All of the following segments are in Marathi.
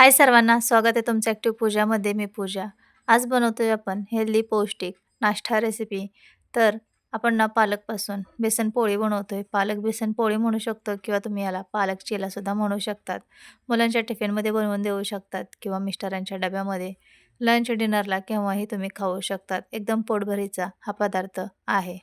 हाय सर्वांना स्वागत आहे तुमच्या ॲक्टिव्ह पूजामध्ये मी पूजा. आज बनवतो आहे आपण हेल्दी पौष्टिक नाश्ता रेसिपी तर आपण ना पालकपासून बेसन पोळी आहे पालक बेसन पोळी म्हणू शकतो किंवा तुम्ही याला पालक चिलासुद्धा म्हणू शकतात. मुलांच्या टिफिनमध्ये बनवून देऊ शकतात किंवा मिस्टरांच्या डब्यामध्ये. लंच डिनरला केव्हाही तुम्ही खाऊ शकतात. एकदम पोटभरीचा हा पदार्थ आहे.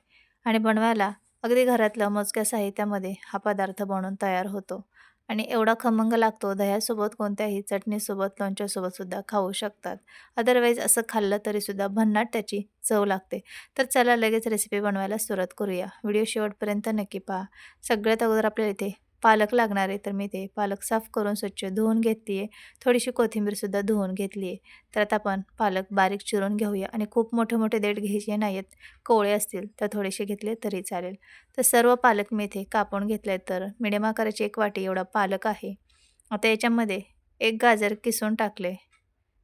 आणि बनवायला अगदी घरातलं मोजक्या साहित्यामध्ये हा पदार्थ बनवून तयार होतो. आणि एवढा खमंग लागतो दह्यासोबत कोणत्याही चटणीसोबत लोणच्यासोबतसुद्धा खाऊ शकतात. अदरवाईज असं खाल्लं तरीसुद्धा भन्नाट त्याची चव लागते. तर चला लगेच रेसिपी बनवायला सुरुवात करूया. व्हिडिओ शेवटपर्यंत नक्की पहा. सगळ्यात अगोदर आपल्याला इथे पालक लागणार आहे तर मी ते पालक साफ करून स्वच्छ धुवून घेतली आहे थोडीशी कोथिंबीरसुद्धा धुवून घेतली आहे तर आता आपण पालक बारीक चिरून घेऊया आणि खूप मोठे मोठे देठ घ्यायचे नाही आहेत कोवळे असतील तर थोडेसे घेतले तरी चालेल. तर सर्व पालक मी इथे कापून घेतले तर मिडियम आकाराची एक वाटी एवढा पालक आहे. आता याच्यामध्ये एक गाजर किसून टाकले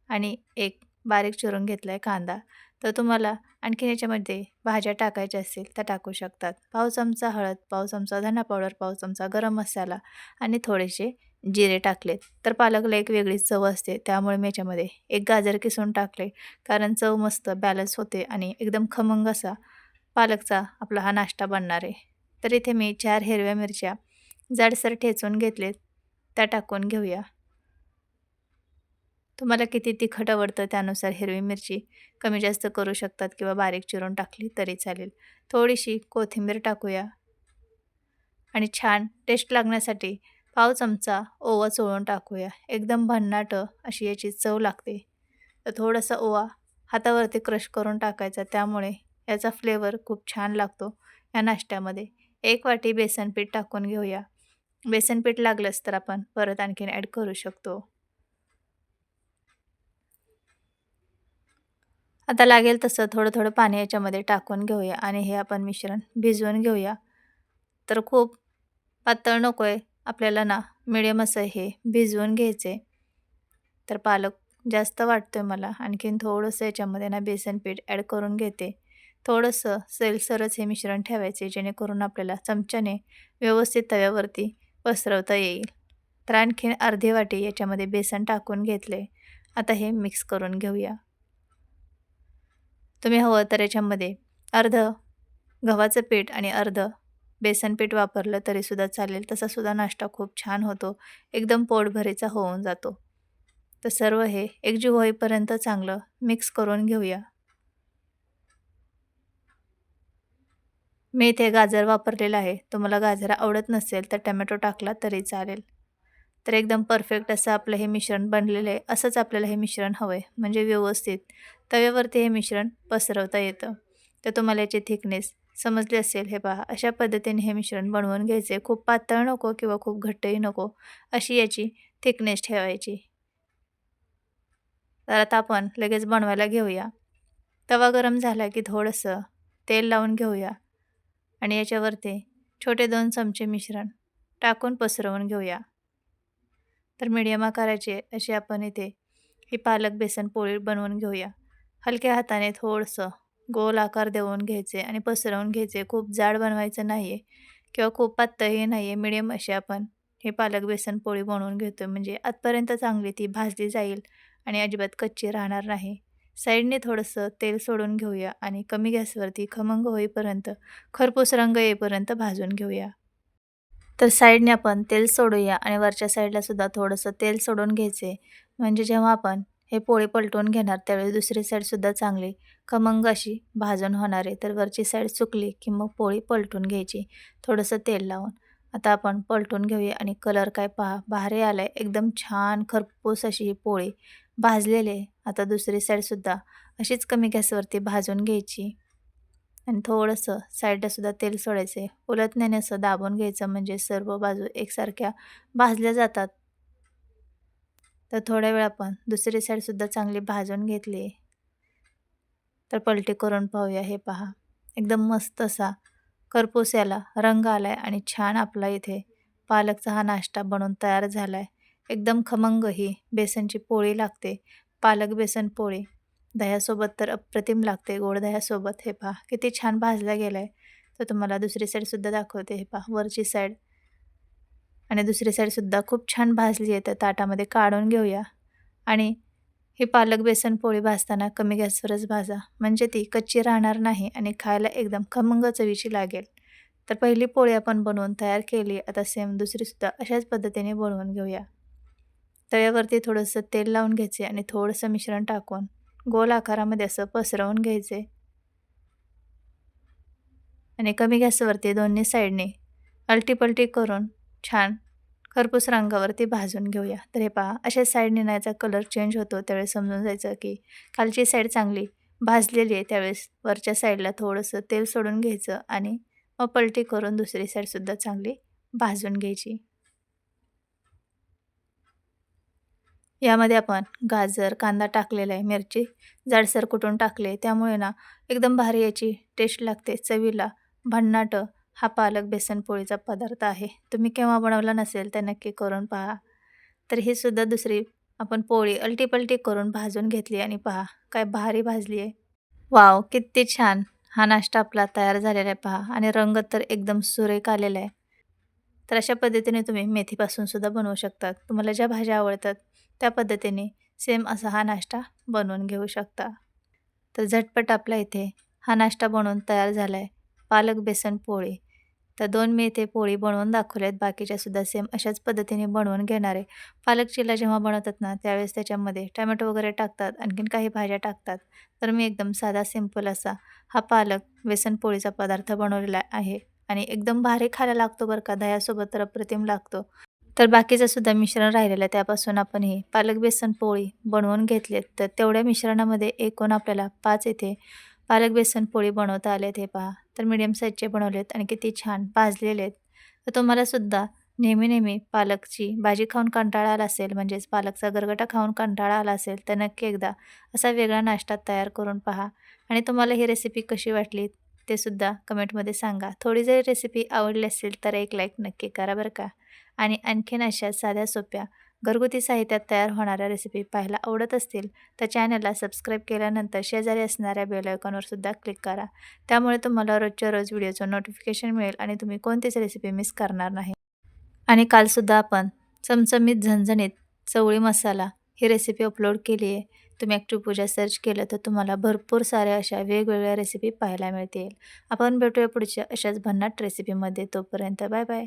आणि एक बारीक चिरून घेतला आहे कांदा. तर तुम्हाला आणखीन याच्यामध्ये भाज्या टाकायच्या असतील त्या टाकू शकतात. पाव चमचा हळद पाव चमचा धना पावडर पाव चमचा गरम मसाला आणि थोडेसे जिरे टाकलेत. तर पालकला एक वेगळीच चव असते त्यामुळे मी याच्यामध्ये एक गाजर किसून टाकले. कारण चव मस्त बॅलन्स होते आणि एकदम खमंग असा पालकचा आपला हा नाश्ता बनणार आहे. तर इथे मी चार हिरव्या मिरच्या जाडसर ठेचून घेतलेत त्या टाकून घेऊया. तुम्हाला किती तिखट आवडतं त्यानुसार हिरवी मिरची कमी जास्त करू शकतात किंवा बारीक चिरून टाकली तरी चालेल. थोडीशी कोथिंबीर टाकूया. आणि छान टेस्ट लागण्यासाठी पाव चमचा ओवा चोळून टाकूया. एकदम भन्नाट अशी याची चव लागते. तर थोडासा ओवा हातावरती क्रश करून टाकायचा. त्यामुळे याचा फ्लेवर खूप छान लागतो या नाश्त्यामध्ये. एक वाटी बेसन पीठ टाकून घेऊया. बेसन पीठ लागलंच तर आपण परत आणखीन ॲड करू शकतो. आता लागेल तसं थोडं थोडं पाणी याच्यामध्ये टाकून घेऊया आणि हे आपण मिश्रण भिजवून घेऊया. तर खूप पातळ नको आहे आपल्याला ना मिडियम असं हे भिजवून घ्यायचे. तर पालक जास्त वाटतो आहे मला आणखीन थोडंसं याच्यामध्ये ना बेसन पीठ ॲड करून घेते. थोडंसं सेलसरच हे मिश्रण ठेवायचे जेणेकरून आपल्याला चमच्याने व्यवस्थित तव्यावरती पसरवता येईल. तर आणखीन अर्धी वाटी याच्यामध्ये बेसन टाकून घेतले. आता हे मिक्स करून घेऊया. तुम्ही हवं तर याच्यामध्ये अर्ध गव्हाचं पीठ आणि अर्ध बेसन पीठ वापरलं तरीसुद्धा चालेल. तसासुद्धा नाश्ता खूप छान होतो. एकदम पोटभरीचा होऊन जातो. तर सर्व हे एकजीव होईपर्यंत चांगलं मिक्स करून घेऊया. मी इथे गाजर वापरलेलं आहे. तुम्हाला गाजर आवडत नसेल तर टमॅटो टाकला तरी चालेल. तर एकदम परफेक्ट असं आपलं हे मिश्रण बनलेलं आहे. असंच आपल्याला हे मिश्रण हवं आहे म्हणजे व्यवस्थित तव्यावरती हे मिश्रण पसरवता येतं. तर तुम्हाला याची थिकनेस समजली असेल. हे पहा अशा पद्धतीने हे मिश्रण बनवून घ्यायचे खूप पातळ नको किंवा खूप घट्टही नको अशी याची थिकनेस ठेवायची. तर आता आपण लगेच बनवायला घेऊया. तवा गरम झाला की थोडंसं तेल लावून घेऊया. आणि याच्यावरती छोटे दोन चमचे मिश्रण टाकून पसरवून घेऊया. तर मीडियम आकाराचे असे आपण इथे ही पालक बेसन पोळी बनवून घेऊया. हलक्या हाताने थोडंसं गोल आकार देऊन घ्यायचे आणि पसरवून घ्यायचे. खूप जाड बनवायचं नाही आहे किंवा खूप पातळही नाही आहे मिडियम असे आपण हे पालक बेसन पोळी बनवून घेतो म्हणजे आतपर्यंत चांगली ती भाजली जाईल आणि अजिबात कच्ची राहणार नाही. साईडने थोडंसं तेल सोडून घेऊया आणि कमी गॅसवरती खमंग होईपर्यंत खरपूस रंग येईपर्यंत भाजून घेऊया. तर साईडने आपण तेल सोडूया आणि वरच्या साईडलासुद्धा थोडंसं तेल सोडून घ्यायचे. म्हणजे जेव्हा आपण हे पोळी पलटून घेणार त्यावेळी दुसरी साईडसुद्धा चांगली खमंग अशी भाजून होणार आहे. तर वरची साईड सुकली की मग पोळी पलटून घ्यायची. थोडंसं तेल लावून. आता आपण पलटून घेऊया आणि कलर काय पहा भारी आला आहे एकदम छान खरपूस अशी ही पोळी भाजलेली आहे. आता दुसरी साईडसुद्धा अशीच कमी गॅसवरती भाजून घ्यायची. आणि थोडंसं साईडलासुद्धा तेल सोडायचे उलटण्याने असं दाबून घ्यायचं म्हणजे सर्व बाजू एकसारख्या भाजल्या जातात. तर थोड्या वेळ आपण दुसरी साईडसुद्धा चांगली भाजून घेतली तर पलटी करून पाहूया हे पहा. एकदम मस्त असा करपूस याला रंग आला आहे आणि छान आपला इथे पालकचा हा नाश्ता बनवून तयार झाला आहे एकदम खमंग ही बेसनची पोळी लागते. पालक बेसन पोळी. दह्यासोबत तर अप्रतिम लागते गोड दह्यासोबत. हे पहा किती छान भाजला गेला आहे तर तुम्हाला दुसरी साईडसुद्धा दाखवते. हे पहा वरची साईड आणि दुसरी साईडसुद्धा खूप छान भाजली आहे. तर ताटामध्ये काढून घेऊया. आणि ही पालक बेसन पोळी भाजताना कमी गॅसवरच भाजा. म्हणजे ती कच्ची राहणार नाही आणि खायला एकदम खमंग चवीची लागेल. तर पहिली पोळी आपण बनवून तयार केली. आता सेम दुसरीसुद्धा अशाच पद्धतीने बनवून घेऊया. तव्यावरती थोडंसं तेल लावून घ्यायचे आणि थोडंसं मिश्रण टाकून गोल आकारामध्ये असं पसरवून घ्यायचे. आणि कमी गॅसवरती दोन्ही साईडने अलटीपलटी करून छान खरपूस रंगावरती भाजून घेऊया. तर हे पहा अशा साईडने नाहीचा कलर चेंज होतो त्यावेळेस समजून जायचं की खालची साईड चांगली भाजलेली आहे त्यावेळेस वरच्या साईडला थोडंसं तेल सोडून घ्यायचं आणि मग पलटी करून दुसरी साईडसुद्धा चांगली भाजून घ्यायची. यामध्ये आपण गाजर कांदा टाकलेला आहे मिरची जाडसर कुटून टाकले त्यामुळे ना एकदम भारी याची टेस्ट लागते. चवीला भन्नाट हा पालक बेसन पोळीचा पदार्थ आहे. तुम्ही केव्हा बनवला नसेल तर नक्की करून पहा. तर ही सुद्धा दुसरी आपण पोळी अलटीपलटी करून भाजून घेतली आणि पहा काय भारी भाजली आहे. वाव किती छान! हा नाश्ता आपला तयार झालेला आहे पहा आणि रंग तर एकदम सुरेख आलेला आहे. तर अशा पद्धतीने तुम्ही मेथीपासून सुद्धा बनवू शकतात. तुम्हाला ज्या भाज्या आवडतात त्या पद्धतीने सेम असा हा नाश्ता बनवून घेऊ शकता. तर झटपट आपला इथे हा नाश्ता बनवून तयार झाला आहे पालक बेसन पोळी. तर दोन मी इथे पोळी बनवून दाखवले आहेत. बाकीच्यासुद्धा सेम अशाच पद्धतीने बनवून घेणार आहे. पालक चिला जेव्हा बनवतात ना त्यावेळेस त्याच्यामध्ये टमॅटो वगैरे टाकतात. आणखीन काही भाज्या टाकतात. तर मी एकदम साधा सिंपल असा हा पालक बेसन पोळीचा पदार्थ बनवलेला आहे. आणि एकदम भारी खायला लागतो बरं का. दह्यासोबत तर अप्रतिम लागतो. तर बाकीचं सुद्धा मिश्रण राहिलेलं आहे त्यापासून आपण ही पालक बेसन पोळी बनवून घेतलेत तर तेवढ्या मिश्रणामध्ये एकूण आपल्याला पाच इथे पालक बेसन पोळी बनवता आलेत हे पहा. तर मीडियम साईजचे बनवलेत आणि किती छान भाजलेले आहेत. तर तुम्हालासुद्धा नेहमी नेहमी पालकची भाजी खाऊन कंटाळा आला असेल म्हणजेच पालकचा गरगटा खाऊन कंटाळा आला असेल तर नक्की एकदा असा वेगळा नाश्ता तयार करून पहा. आणि तुम्हाला ही रेसिपी कशी वाटली? ते सुद्धा कमेंटमध्ये सांगा. थोडी जरी रेसिपी आवडली असेल तर एक लाईक नक्की करा बरं का. आणि आणखीन अशा साध्या सोप्या घरगुती साहित्यात तयार होणाऱ्या रेसिपी पाहायला आवडत असतील तर चॅनलला सबस्क्राईब केल्यानंतर शेजारी असणाऱ्या बेल आयकॉनवर सुद्धा क्लिक करा. त्यामुळे तुम्हाला रोजच्या रोज व्हिडिओचं नोटिफिकेशन मिळेल आणि तुम्ही कोणतीच रेसिपी मिस करणार नाही. आणि कालसुद्धा आपण चमचमीत झणझणीत चवळी मसाला ही रेसिपी अपलोड केली आहे तुम्ही ॲक्टिव्ह पूजा सर्च केलं तर तुम्हाला भरपूर साऱ्या अशा वेगवेगळ्या रेसिपी पाहायला मिळतील. आपण भेटूया पुढच्या अशाच भन्नाट रेसिपीमध्ये तोपर्यंत बाय बाय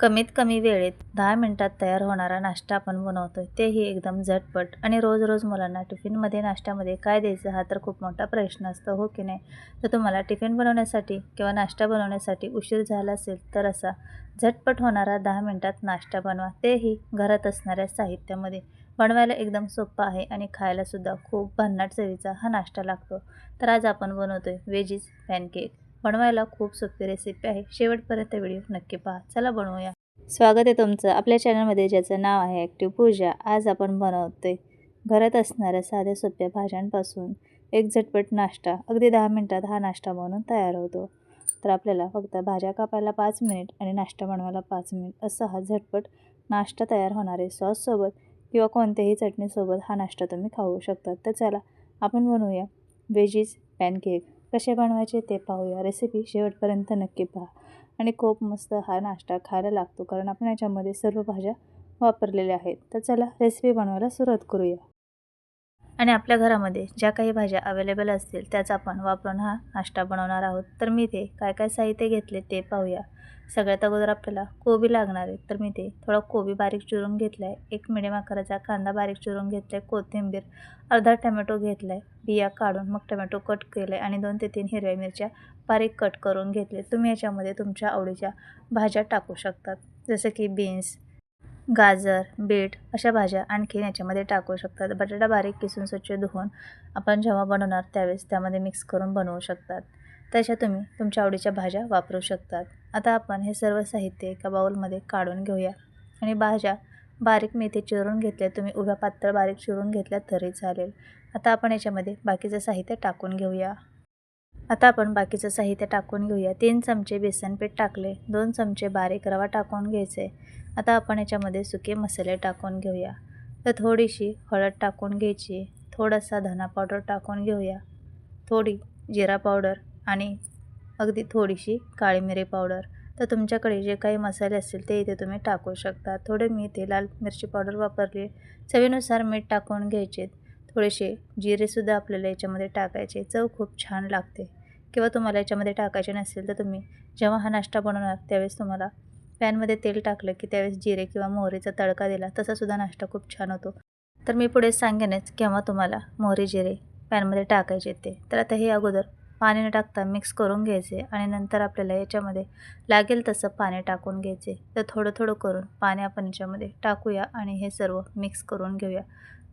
कमीत कमी वेळेत दहा मिनटात तयार होणारा नाश्ता आपण बनवतो तेही एकदम झटपट. आणि रोज रोज मुलांना टिफिनमध्ये नाश्त्यामध्ये काय द्यायचं हा तर खूप मोठा प्रश्न असतो हो की नाही? तर तुम्हाला टिफिन बनवण्यासाठी किंवा नाश्ता बनवण्यासाठी उशीर झाला असेल तर असा झटपट होणारा दहा मिनटात नाश्ता बनवा. तेही घरात असणाऱ्या साहित्यामध्ये. बनवायला एकदम सोपं आहे आणि खायलासुद्धा खूप भन्नाट चवीचा हा नाश्ता लागतो. तर आज आपण बनवतो आहे वेजीज पॅनकेक. बनवायला खूप सोपी रेसिपी आहे. शेवटपर्यंत व्हिडिओ नक्की पहा. चला बनवूया. स्वागत आहे तुमचं आपल्या चॅनलमध्ये ज्याचं नाव आहे ॲक्टिव्ह पूजा आज आपण बनवतोय घरात असणाऱ्या साध्या सोप्या भाज्यांपासून एक झटपट नाश्ता. अगदी दहा मिनटात हा नाश्ता बनवून तयार होतो. तर आपल्याला फक्त भाज्या कापायला पाच मिनिट आणि नाश्ता बनवायला पाच मिनिट असा हा झटपट नाश्ता तयार होणारे सॉससोबत किंवा कोणत्याही चटणीसोबत हा नाश्ता तुम्ही खाऊ शकता. तर चला आपण बनवूया व्हेजीज पॅनकेक कसे बनवायचे ते पाहूया. रेसिपी शेवटपर्यंत नक्की पहा. आणि खूप मस्त हा नाश्ता खायला लागतो कारण आपण याच्यामध्ये सर्व भाज्या वापरलेल्या आहेत. तर चला रेसिपी बनवायला सुरुवात करूया. आणि आपल्या घरामध्ये ज्या काही भाज्या अवेलेबल असतील त्याचा आपण वापरून हा नाश्ता बनवणार आहोत. तर मी ते काय काय साहित्य घेतले ते पाहूया. सगळ्यात अगोदर आपल्याला कोबी लागणार आहे. तर मी ते थोडा कोबी बारीक चिरून घेतला आहे एक मिडियम आकाराचा कांदा बारीक चिरून घेतला आहे कोथिंबीर अर्धा टमॅटो घेतला आहे बिया काढून मग टमॅटो कट केलं आहे आणि दोन ते तीन हिरव्या मिरच्या बारीक कट करून घेतले. तुम्ही याच्यामध्ये तुमच्या आवडीच्या भाज्या टाकू शकतात. जसं की बीन्स गाजर बीट अशा भाज्या आणखीन याच्यामध्ये टाकू शकतात. बटाटा बारीक किसून स्वच्छ धुवून आपण जेव्हा बनवणार त्यावेळेस त्यामध्ये मिक्स करून बनवू शकतात. तशा तुम्ही तुमच्या आवडीच्या भाज्या वापरू शकतात. आता आपण हे सर्व साहित्य एका बाउलमध्ये काढून घेऊया. आणि भाज्या बारीक मेथी चिरून घेतल्या तुम्ही उभ्या पातळ बारीक चिरून घेतल्या तरी चालेल. आता आपण याच्यामध्ये बाकीचं साहित्य टाकून घेऊया. आता आपण बाकीचं साहित्य टाकून घेऊया. तीन चमचे बेसन पीठ टाकले दोन चमचे बारीक रवा टाकून घ्यायचे. आता आपण याच्यामध्ये सुके मसाले टाकून घेऊया. तर थोडीशी हळद टाकून घ्यायची थोडासा धना पावडर टाकून घेऊया. थोडी जिरा पावडर आणि अगदी थोडीशी काळी मिरी पावडर. तर तुमच्याकडे जे काही मसाले असतील ते इथे तुम्ही टाकू शकता. थोडे मी इथे लाल मिरची पावडर वापरली चवीनुसार मीठ टाकून घ्यायचे. थोडेसे जिरेसुद्धा आपल्याला याच्यामध्ये टाकायचे. चव खूप छान लागते. किंवा तुम्हाला याच्यामध्ये टाकायचे नसेल तर तुम्ही जेव्हा हा नाश्ता बनवणार त्यावेळेस तुम्हाला पॅनमध्ये तेल टाकलं की त्यावेळेस जिरे किंवा मोहरीचा तडका दिला तसासुद्धा नाश्ता खूप छान होतो. तर मी पुढे सांगेनच केव्हा तुम्हाला मोहरी जिरे पॅनमध्ये टाकायचे ते. तर आता हे अगोदर पाणी न टाकता मिक्स करून घ्यायचे आणि नंतर आपल्याला याच्यामध्ये लागेल तसं पाणी टाकून घ्यायचे. तर थोडं थोडं करून पाणी आपण याच्यामध्ये टाकूया आणि हे सर्व मिक्स करून घेऊया.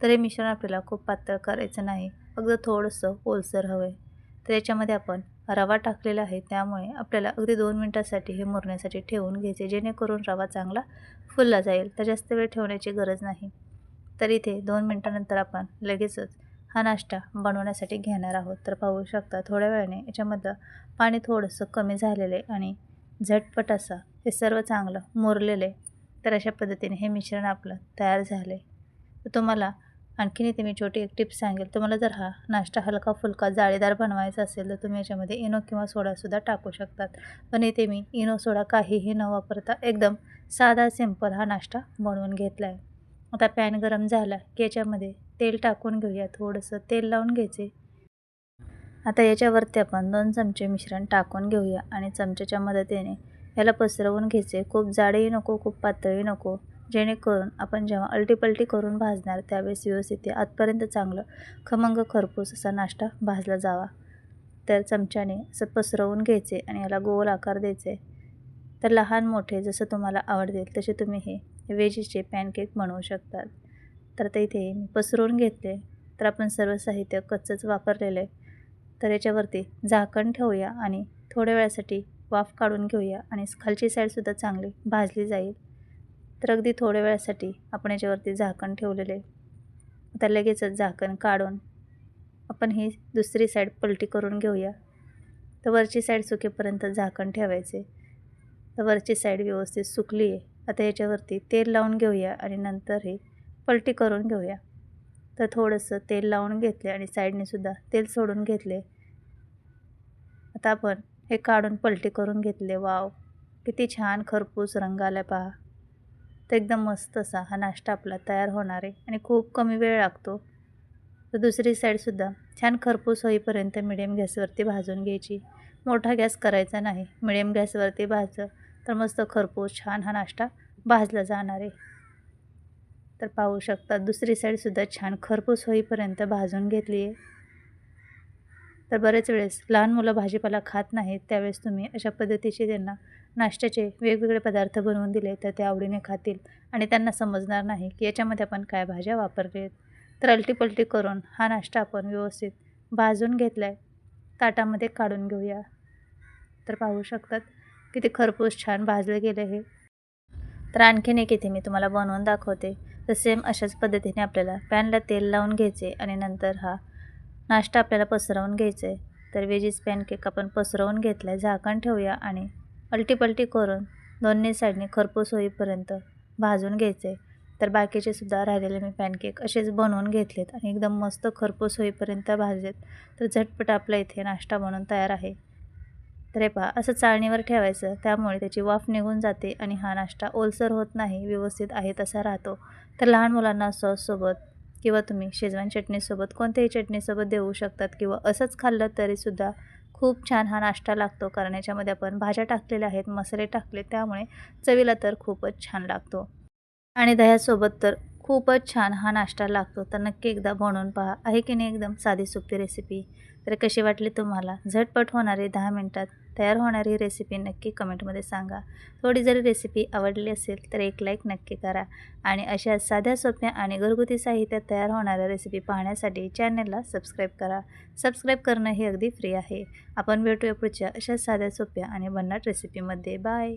तर हे मिश्रण आपल्याला खूप पातळ करायचं नाही. अगदी थोडंसं ओलसर हवं आहे तर याच्यामध्ये आपण रवा टाकलेला आहे त्यामुळे आपल्याला अगदी दोन मिनटासाठी हे मुरण्यासाठी ठेवून घ्यायचे जेणेकरून रवा चांगला फुलला जाईल. तर जास्त वेळ ठेवण्याची गरज नाही. तर इथे दोन मिनटानंतर आपण लगेचच हा नाश्ता बनवण्यासाठी घेणार आहोत. तर पाहू शकता थोड्या वेळाने याच्यामधलं पाणी थोडंसं कमी झालेलं आहे आणि झटपट असा हे सर्व चांगलं मुरलेलं आहे. तर अशा पद्धतीने हे मिश्रण आपलं तयार झालं आहे तर तुम्हाला आणखीन इथे मी छोटी एक टिप्स सांगेल. तुम्हाला जर हा नाश्ता हलका फुलका जाळीदार बनवायचा असेल तर तुम्ही याच्यामध्ये इनो किंवा सोडासुद्धा टाकू शकतात. पण इथे मी इनो सोडा काहीही न वापरता एकदम साधा सिंपल हा नाश्ता बनवून घेतला आहे आता पॅन गरम झाला की याच्यामध्ये तेल टाकून घेऊया. थोडंसं तेल लावून घ्यायचे. आता याच्यावरती आपण दोन चमचे मिश्रण टाकून घेऊया आणि चमच्याच्या मदतीने याला पसरवून घ्यायचे. खूप जाडही नको खूप पातळही नको. जेणेकरून आपण जेव्हा अलटीपलटी करून भाजणार त्यावेळेस व्यवस्थित ते आतपर्यंत चांगलं खमंग खरपूस असा नाश्ता भाजला जावा. तर चमच्याने असं पसरवून घ्यायचे आणि याला गोल आकार द्यायचे. तर लहान मोठे जसं तुम्हाला आवडतील तसे तुम्ही हे वेजीचे पॅनकेक बनवू शकतात. तर आता इथे मी पसरवून घेतले. तर आपण सर्व साहित्य कच्चंच वापरलेलं आहे. तर याच्यावरती झाकण ठेवूया आणि थोड्या वेळासाठी वाफ काढून घेऊया आणि खालची साईडसुद्धा चांगली भाजली जाईल. तर अगदी थोड्या वेळासाठी आपण याच्यावरती झाकण ठेवलेले आता लगेचच झाकण काढून आपण ही दुसरी साईड पलटी करून घेऊया. तर वरची साईड सुकेपर्यंत झाकण ठेवायचे. तर वरची साईड व्यवस्थित सुकली आहे. आता याच्यावरती तेल लावून घेऊया आणि नंतर हे पलटी करून घेऊया. तर थोडंसं तेल लावून घेतले आणि साईडने सुद्धा तेल सोडून घेतले. आता आपण हे काढून पलटी करून घेतले. वाव किती छान खरपूस रंग आला पहा. तर एकदम मस्त असा हा नाश्ता आपला तयार होणार आहे आणि खूप कमी वेळ लागतो. तर दुसरी साईडसुद्धा छान खरपूस होईपर्यंत मिडियम गॅसवरती भाजून घ्यायची. मोठा गॅस करायचा नाही मिडियम गॅसवरती भाजलं तर मस्त खरपूस छान हा नाश्ता भाजला जाणार आहे. तर पाहू शकता दुसरी साईडसुद्धा छान खरपूस होईपर्यंत भाजून घेतली आहे. तर बरेच वेळेस लहान मुलं भाजीपाला खात नाहीत त्यावेळेस तुम्ही अशा पद्धतीची त्यांना नाश्त्याचे वेगवेगळे पदार्थ बनवून दिले तर ते आवडीने खातील आणि त्यांना समजणार नाही की याच्यामध्ये आपण काय भाज्या वापरलेत. तर अलटीपलटी करून हा नाश्ता आपण व्यवस्थित भाजून घेतला आहे ताटामध्ये काढून घेऊया. तर पाहू शकतात किती खरपूस छान भाजलं गेलं हे. तर आणखीन एक इथे मी तुम्हाला बनवून दाखवते. तर सेम अशाच पद्धतीने आपल्याला पॅनला तेल लावून घ्यायचे आणि नंतर हा नाश्ता आपल्याला पसरवून घ्यायचा आहे. तर वेजीस पॅनकेक आपण पसरवून घेतला आहे झाकण ठेवूया आणि अलटीपलटी करून दोन्ही साईडने खरपूस होईपर्यंत भाजून घ्यायचे. तर बाकीचे सुद्धा राहिलेले मी पॅनकेक असेच बनवून घेतलेत आणि एकदम मस्त खरपूस होईपर्यंत भाजलेत तर झटपट आपला इथे नाश्ता बनवून तयार आहे. तर हे पहा असं चाळणीवर ठेवायचं त्यामुळे त्याची वाफ निघून जाते आणि हा नाश्ता ओलसर होत नाही व्यवस्थित आहे तसा राहतो. तर लहान मुलांना सॉससोबत किंवा तुम्ही शेजवान चटणीसोबत कोणत्याही चटणीसोबत देऊ शकतात किंवा असंच खाल्लं तरीसुद्धा खूप छान हा नाश्ता लागतो. कारण याच्यामध्ये आपण भाज्या टाकलेल्या आहेत मसाले टाकले त्यामुळे चवीला तर खूपच छान लागतो. आणि दह्यासोबत तर खूपच छान हा नाश्ता लागतो. तर नक्की एकदा बनवून पहा. आहे की नाही एकदम साधी सोपी रेसिपी तर कशी वाटली तुम्हाला? झटपट होणारी दहा मिनटात तयार होणारी रेसिपी नक्की कमेंटमध्ये सांगा. थोडी जरी रेसिपी आवडली असेल तर एक लाईक नक्की करा. आणि अशा साध्या सोप्या आणि घरगुती साहित्यात तयार होणाऱ्या रेसिपी पाहण्यासाठी चॅनलला सबस्क्राईब करा. सबस्क्राईब करणं हे अगदी फ्री आहे. आपण भेटूया पुढच्या अशा साध्या सोप्या आणि भन्नाट रेसिपीमध्ये बाय